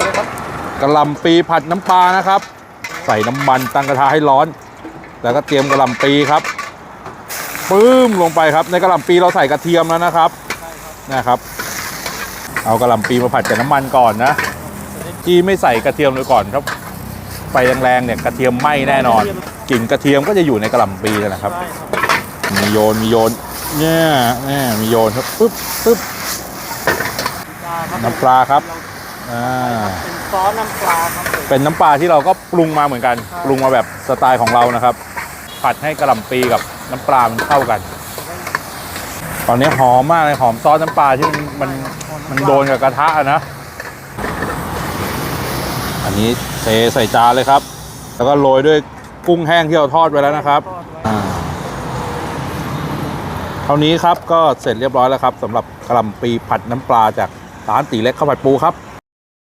เลยครับกระลำปีผัดน้ำปลานะครับ ใส่น้ำมันตั้งกระทะให้ร้อน แล้วก็เตรียมกระลำปีครับปื้มลงไปครับ ในกระลำปีเราใส่กระเทียมแล้วนะครับนะครับ เอากระลำปีมาผัดกับน้ำมันก่อนนะที่ไม่ใส่กระเทียมเลยก่อนครับไฟแรงๆเนี่ยกระเทียมไหม้แน่นอนกลิ่นกระเทียมก็จะอยู่ในกระลำปีนั่นและครับใช่ครับ มีโยนมีโยนเนี่ยเนี่ยมีโยนครับปึ๊บปึ๊บน้ำปลาครับ อ่าเป็นซอสน้ำปลาครับผมเป็นน้ำปลาที่เราก็ปรุงมาเหมือนกันครับปรุงมาแบบสไตล์ของเรานะครับ ผัดให้กระหล่ำปีกับน้ำปลามันเข้ากัน ตอนนี้หอมมากเลยหอมซอสน้ำปลาที่มันมันมันโดนกับกระทะอะนะ อันนี้เทใส่จานเลยครับ แล้วก็โรยด้วยกุ้งแห้งที่เราทอดไว้แล้วนะครับทอดไว้อ่าเท่านี้ครับก็เสร็จเรียบร้อยแล้วครับสำหรับกระหล่ำปีผัดน้ำปลาจากร้านตีเล็กข้าวผัดปูครับ